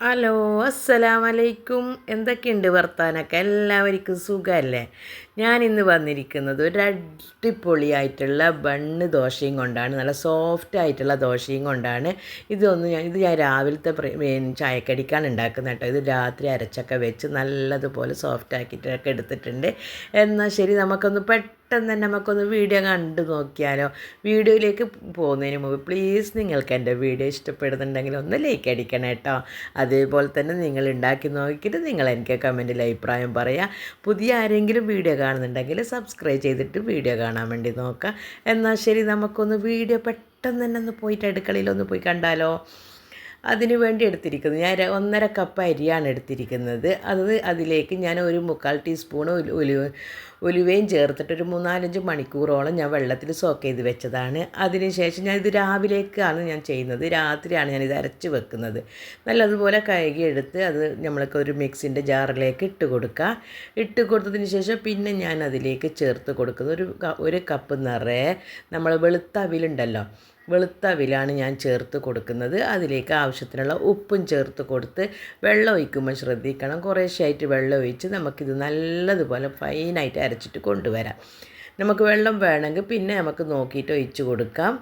Hello അസ്സലാമലൈക്കും. എന്തൊക്കെയുണ്ട് വർത്താനൊക്കെ? എല്ലാവർക്കും സുഖമല്ലേ ഇന്ന് വന്നിരിക്കുന്നത് ഒരു അടിപൊളിയായിട്ടുള്ള ബണ്ണ് ദോശയും കൊണ്ടാണ്. നല്ല സോഫ്റ്റ് ആയിട്ടുള്ള ദോശയും കൊണ്ടാണ്. ഇതൊന്ന് ഞാൻ ഇത് ഞാൻ രാവിലത്തെ ചായക്കടിക്കാണ് ഉണ്ടാക്കുന്നത് കേട്ടോ. ഇത് രാത്രി അരച്ചൊക്കെ വെച്ച് നല്ലതുപോലെ സോഫ്റ്റ് ആക്കിയിട്ടൊക്കെ എടുത്തിട്ടുണ്ട്. എന്നാൽ ശരി നമുക്കൊന്ന് പെട്ടെന്ന് പെട്ടെന്ന് തന്നെ നമുക്കൊന്ന് വീഡിയോ കണ്ടു നോക്കിയാലോ. വീഡിയോയിലേക്ക് പോകുന്നതിന് മുമ്പ് പ്ലീസ് നിങ്ങൾക്ക് എന്റെ വീഡിയോ ഇഷ്ടപ്പെടുന്നുണ്ടെങ്കിൽ ഒന്ന് ലൈക്ക് അടിക്കണം കേട്ടോ. അതേപോലെ തന്നെ നിങ്ങൾ ഉണ്ടാക്കി നോക്കിയിട്ട് നിങ്ങൾ എനിക്ക് കമന്റിൽ അഭിപ്രായം പറയാം. പുതിയ ആരെങ്കിലും വീഡിയോ കാണുന്നുണ്ടെങ്കിൽ സബ്സ്ക്രൈബ് ചെയ്തിട്ട് വീഡിയോ കാണാൻ വേണ്ടി നോക്കാം. എന്നാൽ ശരി നമുക്കൊന്ന് വീഡിയോ പെട്ടെന്ന് തന്നെ ഒന്ന് പോയിട്ട് അടുക്കളയിലൊന്ന് പോയി കണ്ടാലോ. അതിന് വേണ്ടി എടുത്തിരിക്കുന്നത്. ഞാൻ ഒന്നര കപ്പ് അരിയാണ് എടുത്തിരിക്കുന്നത്. അത് അതിലേക്ക് ഞാൻ ഒരു മുക്കാൽ ടീസ്പൂൺ ഉലുവ ഉലുവയും ചേർത്തിട്ട് ഒരു മൂന്നാലഞ്ച് മണിക്കൂറോളം ഞാൻ വെള്ളത്തിൽ സോക്ക് ചെയ്ത് വെച്ചതാണ്. അതിനുശേഷം ഞാൻ ഇത് രാവിലേക്കാണ് ഞാൻ ചെയ്യുന്നത്. രാത്രിയാണ് ഞാനിത് അരച്ച് വെക്കുന്നത്. നല്ലതുപോലെ കഴുകി എടുത്ത് അത് നമ്മൾക്ക് ഒരു മിക്സിന്റെ ജാറിലേക്ക് ഇട്ട് കൊടുക്കുക ഇട്ട് കൊടുത്തതിന് ശേഷം പിന്നെ ഞാൻ അതിലേക്ക് ചേർത്ത് കൊടുക്കുന്നത് ഒരു ഒരു കപ്പ് നിറയെ നമ്മൾ വെളുത്ത അവിലുണ്ടല്ലോ. വെളുത്ത അവിലാണ് ഞാൻ ചേർത്ത് കൊടുക്കുന്നത്. അതിലേക്ക് ആവശ്യത്തിനുള്ള ഉപ്പും ചേർത്ത് കൊടുത്ത് വെള്ളം ഒഴിക്കുമ്പോൾ ശ്രദ്ധിക്കണം. കുറേശ്ശായിട്ട് വെള്ളം ഒഴിച്ച് നമുക്കിത് നല്ലതുപോലെ ഫൈനായിട്ട് അരച്ചിട്ട് കൊണ്ടുവരാം. നമുക്ക് വെള്ളം വേണമെങ്കിൽ പിന്നെ നമുക്ക് നോക്കിയിട്ട് ഒഴിച്ച് കൊടുക്കാം.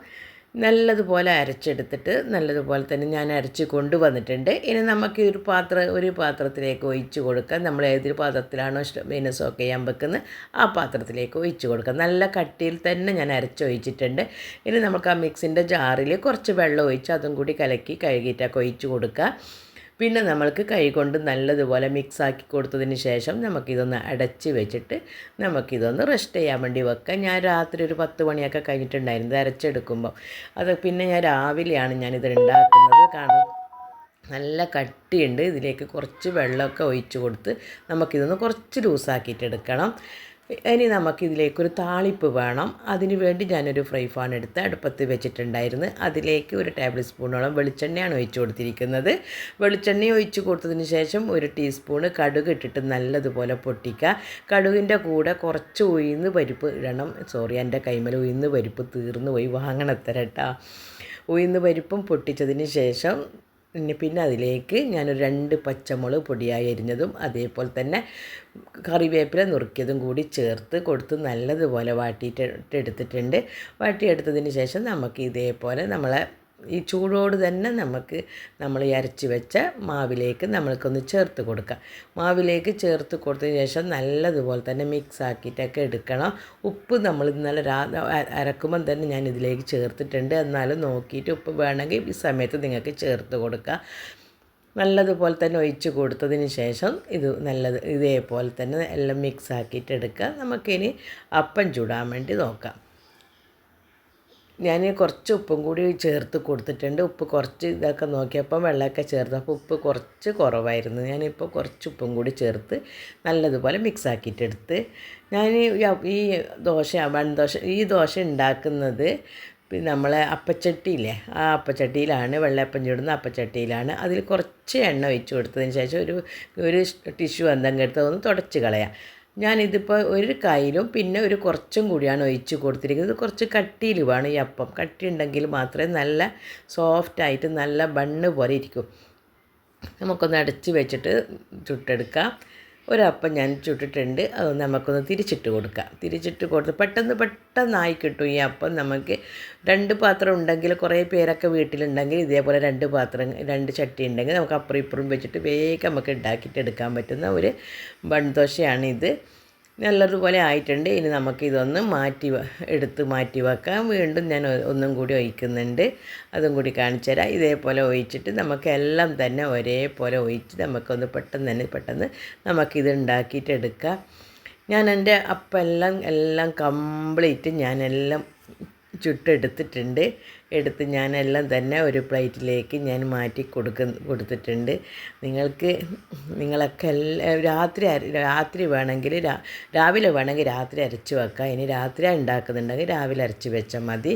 നല്ലതുപോലെ അരച്ചെടുത്തിട്ട് നല്ലതുപോലെ തന്നെ ഞാൻ അരച്ച് കൊണ്ടുവന്നിട്ടുണ്ട്. ഇനി നമുക്ക് ഒരു പാത്രം ഒരു പാത്രത്തിലേക്ക് ഒഴിച്ച് കൊടുക്കാം. നമ്മൾ ഏതൊരു പാത്രത്തിലാണോ ഇഷ്ടം മീനസൊക്കെ ചെയ്യാൻ വെക്കുന്നത് ആ പാത്രത്തിലേക്ക് ഒഴിച്ച് കൊടുക്കാം. നല്ല കട്ടിയിൽ തന്നെ ഞാൻ അരച്ചൊഴിച്ചിട്ടുണ്ട് ഇനി നമുക്ക് ആ മിക്സിന്റെ ജാറിൽ കുറച്ച് വെള്ളം ഒഴിച്ച് അതും കൂടി കലക്കി കഴുകിയിട്ടൊക്കെ ഒഴിച്ച് കൊടുക്കുക പിന്നെ നമ്മൾക്ക് കൈകൊണ്ട് നല്ലതുപോലെ മിക്സ് ആക്കി കൊടുത്തതിന് ശേഷം നമുക്കിതൊന്ന് അടച്ച് വെച്ചിട്ട് നമുക്കിതൊന്ന് റെസ്റ്റ് ചെയ്യാൻ വേണ്ടി വെക്കാം. ഞാൻ രാത്രി ഒരു പത്ത് മണിയൊക്കെ കഴിഞ്ഞിട്ടുണ്ടായിരുന്നു അരച്ചെടുക്കുമ്പോൾ അത് പിന്നെ ഞാൻ രാവിലെയാണ് ഞാനിത് ഉണ്ടാക്കുന്നത്. കാരണം നല്ല കട്ടിയുണ്ട്. ഇതിലേക്ക് കുറച്ച് വെള്ളമൊക്കെ ഒഴിച്ച് കൊടുത്ത് നമുക്കിതൊന്ന് കുറച്ച് ലൂസാക്കിയിട്ട് എടുക്കണം. ഇനി നമുക്കിതിലേക്കൊരു താളിപ്പ് വേണം. അതിന് വേണ്ടി ഞാനൊരു ഫ്രൈ ഫാൻ എടുത്ത് അടുപ്പത്ത് വെച്ചിട്ടുണ്ടായിരുന്നു. അതിലേക്ക് ഒരു ടേബിൾ സ്പൂണോളം വെളിച്ചെണ്ണയാണ് ഒഴിച്ചു കൊടുത്തിരിക്കുന്നത്. വെളിച്ചെണ്ണ ഒഴിച്ചു കൊടുത്തതിന് ശേഷം ഒരു ടീസ്പൂണ് കടുക് ഇട്ടിട്ട് നല്ലതുപോലെ പൊട്ടിക്കുക. കടുകിന്റെ കൂടെ കുറച്ച് ഉയർന്ന് പരിപ്പ് ഇടണം. സോറി എന്റെ കൈമൽ ഉയർന്ന് പരിപ്പ് തീർന്നു പോയി. വാങ്ങണത്തരട്ടാ ഉയർന്ന് പരിപ്പും പൊട്ടിച്ചതിന് ശേഷം പിന്നെ അതിലേക്ക് ഞാനൊരു രണ്ട് പച്ചമുളക് പൊടിയായി അരിഞ്ഞതും അതേപോലെ തന്നെ കറിവേപ്പില നുറുക്കിയതും കൂടി ചേർത്ത് കൊടുത്ത് നല്ലതുപോലെ വാട്ടിയിട്ട് എടുത്തിട്ടുണ്ട്. വാട്ടിയെടുത്തതിന് ശേഷം നമുക്ക് ഇതേപോലെ നമ്മളെ ഈ ചൂടോട് തന്നെ നമുക്ക് നമ്മൾ അരച്ച് വെച്ച മാവിലേക്ക് നമ്മൾക്കൊന്ന് ചേർത്ത് കൊടുക്കാം. മാവിലേക്ക് ചേർത്ത് കൊടുത്തതിന് ശേഷം നല്ലതുപോലെ തന്നെ മിക്സ് ആക്കിയിട്ടൊക്കെ എടുക്കണം. ഉപ്പ് നമ്മൾ ഇന്നലെ രാ അരക്കുമ്പം തന്നെ ഞാൻ ഇതിലേക്ക് ചേർത്തിട്ടുണ്ട്. എന്നാലും നോക്കിയിട്ട് ഉപ്പ് വേണമെങ്കിൽ ഈ സമയത്ത് നിങ്ങൾക്ക് ചേർത്ത് കൊടുക്കാം. നല്ലതുപോലെ തന്നെ ഒഴിച്ച് കൊടുത്തതിന് ശേഷം ഇത് നല്ലത് ഇതേപോലെ തന്നെ എല്ലാം മിക്സ് ആക്കിയിട്ട് എടുക്കുക നമുക്കിനി അപ്പം ചൂടാൻ വേണ്ടി നോക്കാം. ഞാൻ കുറച്ച് ഉപ്പും കൂടി ചേർത്ത് കൊടുത്തിട്ടുണ്ട്. ഉപ്പ് കുറച്ച് ഇതൊക്കെ നോക്കിയപ്പം വെള്ളമൊക്കെ ചേർത്ത്. അപ്പോൾ ഉപ്പ് കുറച്ച് കുറവായിരുന്നു. ഞാനിപ്പോൾ കുറച്ച് ഉപ്പും കൂടി ചേർത്ത് നല്ലതുപോലെ മിക്സ് ആക്കിയിട്ടെടുത്ത് ഞാൻ ഈ ദോശ വൺദോശ ഈ ദോശ ഉണ്ടാക്കുന്നത് പിന്നെ നമ്മളെ അപ്പച്ചട്ടിയില്ലേ? ആ അപ്പച്ചട്ടിയിലാണ്. വെള്ളയപ്പം ചൂടുന്ന അപ്പച്ചട്ടിയിലാണ്. അതിൽ കുറച്ച് എണ്ണ ഒഴിച്ച് കൊടുത്തതിന് ശേഷം ഒരു ഒരു ടിഷ്യൂ എന്തെങ്കിലും എടുത്ത് ഒന്ന് തുടച്ച് കളയാം. ഞാനിതിപ്പോൾ ഒരു കൈയിലും പിന്നെ ഒരു കുറച്ചും കൂടിയാണ് ഒഴിച്ച് കൊടുത്തിരിക്കുന്നത്. കുറച്ച് കട്ടിയിൽ വേണം ഈ അപ്പം. കട്ടി ഉണ്ടെങ്കിൽ മാത്രമേ നല്ല സോഫ്റ്റായിട്ട് നല്ല ബണ്ണ് പോലെ ഇരിക്കും. നമുക്കൊന്ന് അടച്ച് വെച്ചിട്ട് ചുട്ടെടുക്കാം. ഒരപ്പം ഞാൻ ചുട്ടിട്ടുണ്ട്. അത് നമുക്കൊന്ന് തിരിച്ചിട്ട് കൊടുക്കാം. തിരിച്ചിട്ട് കൊടുത്ത് പെട്ടെന്ന് പെട്ടെന്നായി കിട്ടും ഈ അപ്പം നമുക്ക്. രണ്ട് പാത്രം ഉണ്ടെങ്കിൽ കുറേ പേരൊക്കെ വീട്ടിലുണ്ടെങ്കിൽ ഇതേപോലെ രണ്ട് പാത്രം രണ്ട് ചട്ടി ഉണ്ടെങ്കിൽ നമുക്ക് അപ്പുറം ഇപ്പുറം വെച്ചിട്ട് വേഗം നമുക്ക് ഉണ്ടാക്കിയിട്ട് എടുക്കാൻ പറ്റുന്ന ഒരു ബൺദോശയാണ് ഇത് നല്ലതുപോലെ ആയിട്ടുണ്ട്. ഇനി നമുക്ക് ഇതൊന്ന് മാറ്റി എടുത്ത് മാറ്റി വെക്കാം. വീണ്ടും ഞാൻ ഒന്നും കൂടി ഒഴിക്കുന്നുണ്ട്. അതും കൂടി കാണിച്ചു തരാം. ഇതേപോലെ ഒഴിച്ചിട്ട് നമുക്കെല്ലാം തന്നെ ഒരേപോലെ ഒഴിച്ച് നമുക്കൊന്ന് പെട്ടെന്ന് തന്നെ പെട്ടെന്ന് നമുക്കിത് ഉണ്ടാക്കിയിട്ട് എടുക്കാം. ഞാൻ എന്റെ അപ്പം എല്ലാം എല്ലാം കംപ്ലീറ്റ് ഞാനെല്ലാം ചുട്ടെടുത്തിട്ടുണ്ട്. എടുത്ത് ഞാനെല്ലാം തന്നെ ഒരു പ്ലേറ്റിലേക്ക് ഞാൻ മാറ്റി കൊടുക്ക കൊടുത്തിട്ടുണ്ട്. നിങ്ങൾക്ക് നിങ്ങളൊക്കെ എല്ലാം രാത്രി രാത്രി വേണമെങ്കിൽ രാവിലെ വേണമെങ്കിൽ രാത്രി അരച്ച് വെക്കാം. ഇനി രാത്രി ഉണ്ടാക്കുന്നുണ്ടെങ്കിൽ രാവിലെ അരച്ച് വെച്ചാൽ മതി.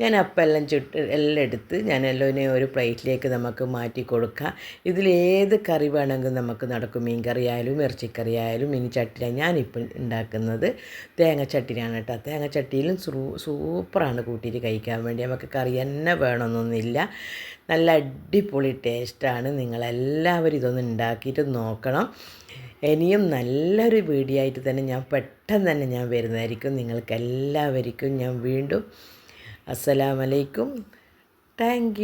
ഞാൻ അപ്പം എല്ലാം ചുട്ട് എല്ലാം എടുത്ത് ഞാൻ എല്ലാവരെയും ഒരു പ്ലേറ്റിലേക്ക് നമുക്ക് മാറ്റി കൊടുക്കാം. ഇതിലേത് കറി വേണമെങ്കിലും നമുക്ക് നടക്കും. മീൻ കറി ആയാലും ഇറച്ചിക്കറി ആയാലും ഇനി ചട്ടില ഞാനിപ്പോൾ ഉണ്ടാക്കുന്നത്. തേങ്ങ ചട്ടിനിയാണ് കേട്ടോ. തേങ്ങ ചട്ടിയിലും സൂപ്പറാണ് കൂട്ടിയിട്ട് കഴിക്കാൻ വേണ്ടി. നമുക്ക് കറി തന്നെ വേണമെന്നൊന്നുമില്ല. നല്ല അടിപൊളി ടേസ്റ്റാണ്. നിങ്ങളെല്ലാവരും ഇതൊന്ന് ഉണ്ടാക്കിയിട്ട് നോക്കണം. ഇനിയും നല്ലൊരു വീഡിയോ ആയിട്ട് തന്നെ ഞാൻ പെട്ടെന്ന് തന്നെ ഞാൻ വരുന്നതായിരിക്കും. നിങ്ങൾക്ക് എല്ലാവർക്കും ഞാൻ വീണ്ടും അസ്സലാമലൈക്കും. താങ്ക്